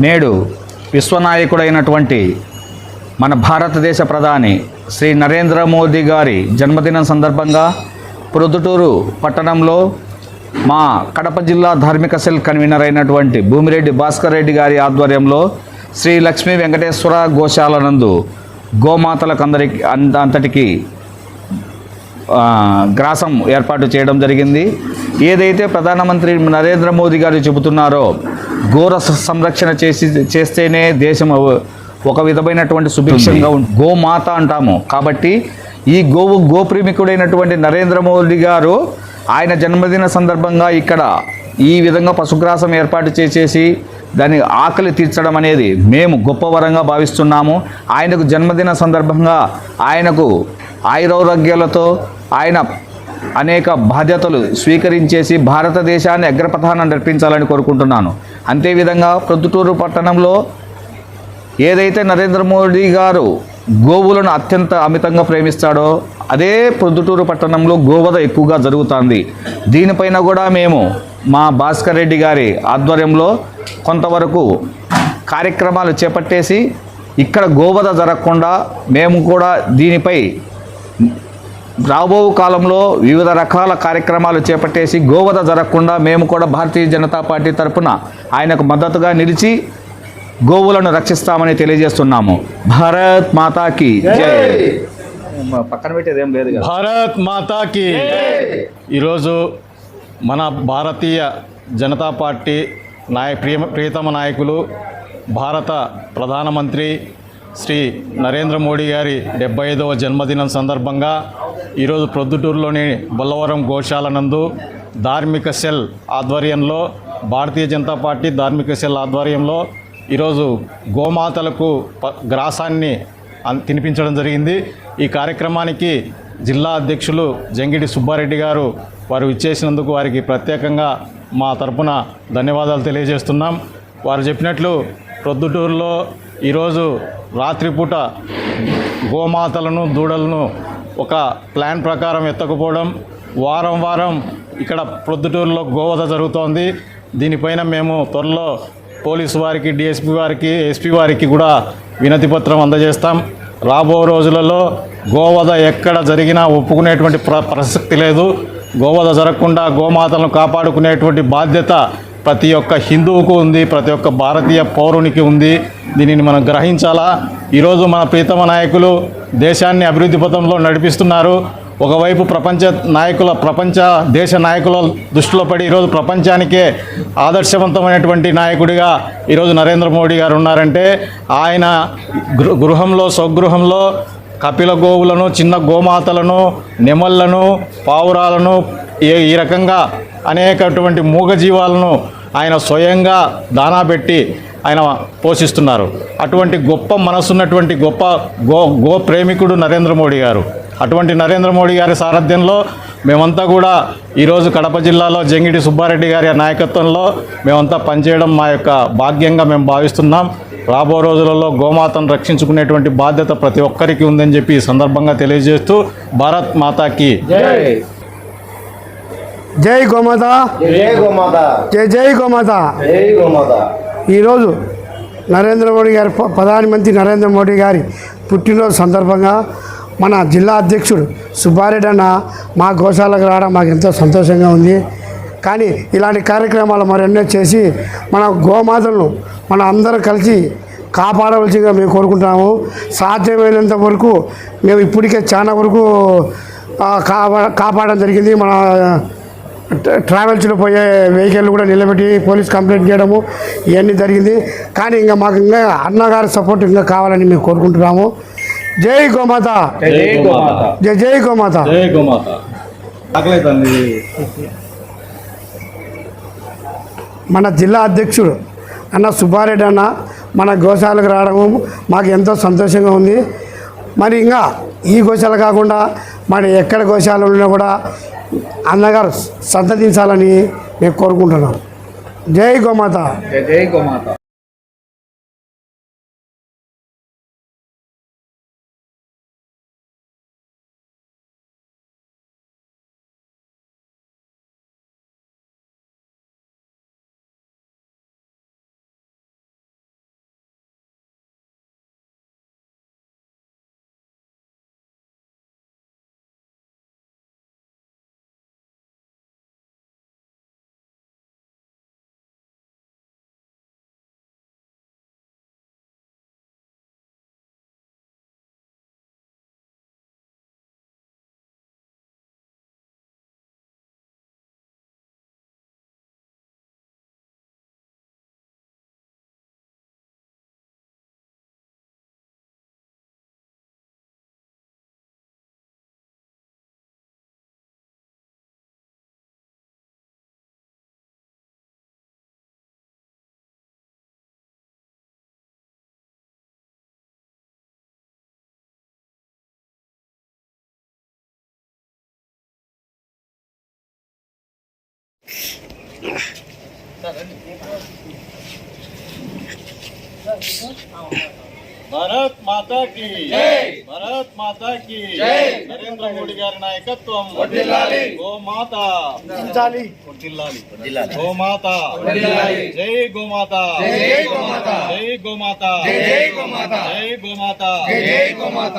నేడు విశ్వనాయకుడైనటువంటి మన భారతదేశ ప్రధాని శ్రీ నరేంద్ర మోదీ గారి జన్మదినం సందర్భంగా ప్రొద్దుటూరు పట్టణంలో మా కడప జిల్లా ధార్మిక సెల్ కన్వీనర్ అయినటువంటి భూమిరెడ్డి భాస్కర్ రెడ్డి గారి ఆధ్వర్యంలో శ్రీ లక్ష్మీ వెంకటేశ్వర గోశాల నందు గోమాతలకు అందరికి అంత- అంతటికి గ్రాసం ఏర్పాటు చేయడం జరిగింది. ఏదైతే ప్రధానమంత్రి నరేంద్ర మోదీ గారు చెబుతున్నారో స- సంరక్షణ చేసి చేస్తేనే దేశం ఒక విధమైనటువంటి సుభిక్షంగా గోమాత అంటాము. కాబట్టి ఈ గోవు గోప్రేమికుడైనటువంటి నరేంద్ర మోదీ గారు ఆయన జన్మదిన సందర్భంగా ఇక్కడ ఈ విధంగా పశుగ్రాసం ఏర్పాటు చేసేసి దాని ఆకలి తీర్చడం అనేది మేము గొప్ప వరంగా భావిస్తున్నాము. ఆయనకు జన్మదిన సందర్భంగా ఆయనకు ఆయురారోగ్యాలతో ఆయన అనేక బాధ్యతలు స్వీకరించేసి భారతదేశాన్ని అగ్రప్రధానం నడిపించాలని కోరుకుంటున్నాను. అంతేవిధంగా ప్రొద్దుటూరు పట్టణంలో ఏదైతే నరేంద్ర మోడీ గారు గోవులను అత్యంత అమితంగా ప్రేమిస్తాడో అదే ప్రొద్దుటూరు పట్టణంలో గోవధ ఎక్కువగా జరుగుతుంది. దీనిపైన కూడా మేము మా భాస్కర్ రెడ్డి గారి ఆధ్వర్యంలో కొంతవరకు కార్యక్రమాలు చేపట్టేసి ఇక్కడ గోవధ జరగకుండా మేము కూడా దీనిపై రాబో కాలంలో వివిధ రకాల కార్యక్రమాలు చేపట్టేసి గోవధ జరగకుండా మేము కూడా భారతీయ జనతా పార్టీ తరపున ఆయనకు మద్దతుగా నిలిచి గోవులను రక్షిస్తామని తెలియజేస్తున్నాము. భారత్ మాతాకి జై! పక్కన పెట్టేది ఏం లేదు కదా. భారత్ మాతాకి ఈరోజు మన భారతీయ జనతా పార్టీ నాయ ప్రియ ప్రియతమ నాయకులు భారత ప్రధానమంత్రి శ్రీ నరేంద్ర మోడీ గారి డెబ్బై ఐదవ జన్మదినం సందర్భంగా ఈరోజు ప్రొద్దుటూరులోని బొల్లవరం గోశాల నందు ధార్మిక సెల్ ఆధ్వర్యంలో భారతీయ జనతా పార్టీ ధార్మిక సెల్ ఆధ్వర్యంలో ఈరోజు గోమాతలకు గ్రాసాన్ని అన్- తినిపించడం జరిగింది. ఈ కార్యక్రమానికి జిల్లా అధ్యక్షులు జంగిడి సుబ్బారెడ్డి గారు వారు ఇచ్చేసినందుకు వారికి ప్రత్యేకంగా మా తరపున ధన్యవాదాలు తెలియజేస్తున్నాం. వారు చెప్పినట్లు ప్రొద్దుటూరులో ఈరోజు రాత్రిపూట గోమాతలను దూడలను ఒక ప్లాన్ ప్రకారం ఎత్తకపోవడం వారం వారం ఇక్కడ ప్రొద్దుటూరులో గోవధ జరుగుతోంది. దీనిపైన మేము త్వరలో పోలీసు వారికి డిఎస్పీ వారికి ఎస్పీ వారికి కూడా వినతిపత్రం అందజేస్తాం. రాబో రోజులలో గోవధ ఎక్కడ జరిగినా ఒప్పుకునేటువంటి ప్ర ప్రసక్తి లేదు. గోవధ జరగకుండా గోమాతలను కాపాడుకునేటువంటి బాధ్యత ప్రతి ఒక్క హిందువుకు ఉంది ప్రతి ఒక్క భారతీయ పౌరునికి ఉంది. దీనిని మనం గ్రహించాలా? ఈరోజు మన ప్రీతమ నాయకులు దేశాన్ని అభివృద్ధి పథంలో నడిపిస్తున్నారు. ఒకవైపు ప్రపంచ నాయకుల ప్రపంచ దేశ నాయకుల దృష్టిలో పడి ఈరోజు ప్రపంచానికే ఆదర్శవంతమైనటువంటి నాయకుడిగా ఈరోజు నరేంద్ర మోడీ గారు ఉన్నారంటే ఆయన గృ గృహంలో స్వగృహంలో కపిల గోవులను చిన్న గోమాతలను నెమళ్ళను పావురాలను ఈ ఈ రకంగా అనేకటువంటి మూగజీవాలను ఆయన స్వయంగా దానా పెట్టి ఆయన పోషిస్తున్నారు. అటువంటి గొప్ప మనసున్నటువంటి గొప్ప గో గో ప్రేమికుడు నరేంద్ర మోడీ గారు. అటువంటి నరేంద్ర మోడీ గారి సారథ్యంలో మేమంతా కూడా ఈరోజు కడప జిల్లాలో జంగిడి సుబ్బారెడ్డి గారి నాయకత్వంలో మేమంతా పనిచేయడం మా యొక్క భాగ్యంగా మేము భావిస్తున్నాం. రాబో రోజులలో గోమాతను రక్షించుకునేటువంటి బాధ్యత ప్రతి ఒక్కరికి ఉందని చెప్పి ఈ సందర్భంగా తెలియజేస్తూ భారత్ మాతాకి జై. గోమాత. జై గోమాత. జై జై గోమాత. జై గోమాత. ఈరోజు నరేంద్ర మోడీ గారి ప్ర- ప్రధానమంత్రి నరేంద్ర మోడీ గారి పుట్టినరోజు సందర్భంగా మన జిల్లా అధ్యక్షుడు సుబ్బారెడ్డి అన్న మా గోశాలకు రావడం మాకు ఎంతో సంతోషంగా ఉంది. కానీ ఇలాంటి కార్యక్రమాలు మరెన్నో చేసి మన గోమాతలను మన అందరం కలిసి కాపాడవలసిందిగా మేము కోరుకుంటున్నాము. సాధ్యమైనంత వరకు మేము ఇప్పటికే చాలా వరకు కాపాడడం జరిగింది. మన ట్రా- ట్రావెల్స్లో పోయే వెహికల్ కూడా నిలబెట్టి పోలీస్ కంప్లైంట్ చేయడము ఇవన్నీ జరిగింది. కానీ ఇంకా మాకు ఇంకా అన్నగారి సపోర్ట్ ఇంకా కావాలని మేము కోరుకుంటున్నాము. జై గోమాత. జై గోమాత. జై జై గోమాత. జై గోమాత. మన జిల్లా అధ్యక్షుడు అన్న సుబ్బారెడ్డి అన్న మన గోశాలకు రావడము మాకు ఎంతో సంతోషంగా ఉంది. మరి ఇంకా ఈ గోశాల కాకుండా మరి ఎక్కడ గోశాల ఉన్నా కూడా అన్నగారు సంతతించాలని మేము కోరుకుంటున్నాం. జై గోమాత. జై జై గోమాత. భారత్ మాతా కి జై భారత్ మాతా కి జై నరేంద్ర మోడీ గారి నాయకత్వం గోమాత ఉంచాలి గోమాత జై గోమాత జై గోమాత జై గోమాత జై గోమాత జై గోమాత జై గోమాత